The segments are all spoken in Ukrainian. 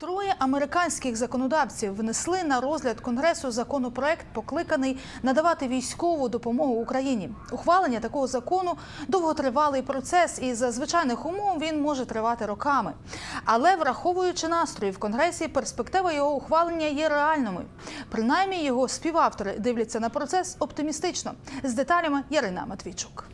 Троє американських законодавців внесли на розгляд конгресу законопроект, покликаний надавати військову допомогу Україні. Ухвалення такого закону довготривалий процес, і за звичайних умов він може тривати роками. Але враховуючи настрої в конгресі, перспектива його ухвалення є реальними. Принаймні його співавтори дивляться на процес оптимістично. З деталями Ярина Матвійчук.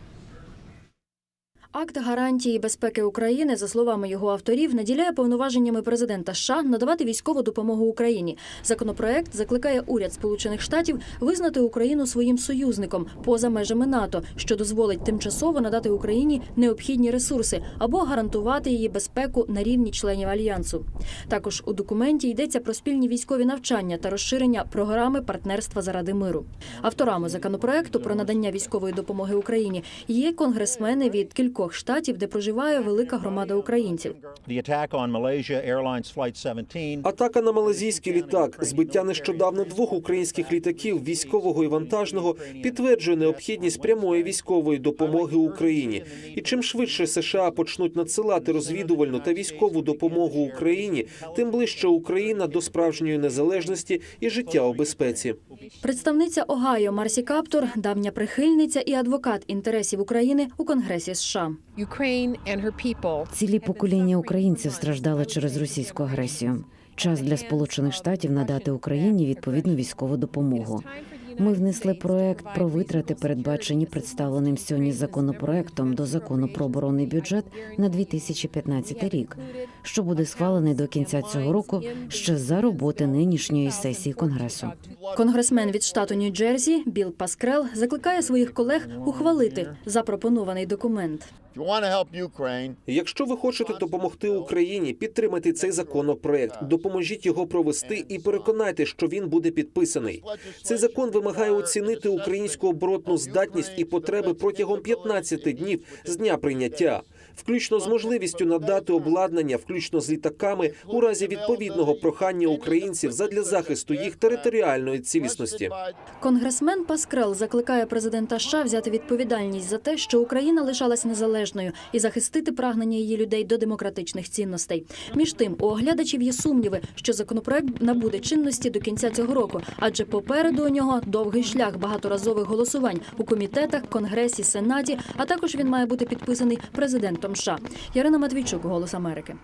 Акт гарантії безпеки України, за словами його авторів, наділяє повноваженнями президента США надавати військову допомогу Україні. Законопроект закликає уряд Сполучених Штатів визнати Україну своїм союзником поза межами НАТО, що дозволить тимчасово надати Україні необхідні ресурси або гарантувати її безпеку на рівні членів альянсу. Також у документі йдеться про спільні військові навчання та розширення програми партнерства заради миру. Авторами законопроекту про надання військової допомоги Україні є конгресмени від кількох штатів, де проживає велика громада українців. The attack on Malaysia Airlines Flight 17 Атака на малазійський літак, збиття нещодавно двох українських літаків військового і вантажного підтверджує необхідність прямої військової допомоги Україні. І чим швидше США почнуть надсилати розвідувальну та військову допомогу Україні, тим ближче Україна до справжньої незалежності і життя у безпеці. Представниця Огайо Марсі Каптор, давня прихильниця і адвокат інтересів України у Конгресі США. Цілі покоління українців страждали через російську агресію. Час для Сполучених Штатів надати Україні відповідну військову допомогу. Ми внесли проект про витрати, передбачені представленим сьогодні законопроектом до закону про оборонний бюджет на 2015 рік, що буде схвалений до кінця цього року ще за роботи нинішньої сесії конгресу. Конгресмен від штату Нью-Джерсі Біл Паскрел закликає своїх колег ухвалити запропонований документ. Якщо ви хочете допомогти Україні, підтримайте цей законопроект, допоможіть його провести і переконайте, що він буде підписаний. Цей закон вимагає оцінити українську оборотну здатність і потреби протягом 15 днів з дня прийняття, включно з можливістю надати обладнання, включно з літаками, у разі відповідного прохання українців задля захисту їх територіальної цілісності. Конгресмен Паскрел закликає президента США взяти відповідальність за те, що Україна лишалась незалежною і захистити прагнення її людей до демократичних цінностей. Між тим, у оглядачів є сумніви, що законопроект набуде чинності до кінця цього року, адже попереду у нього довгий шлях багаторазових голосувань у комітетах, конгресі, сенаті, а також він має бути підписаний президентом США. Ярина Матвійчук, Голос Америки.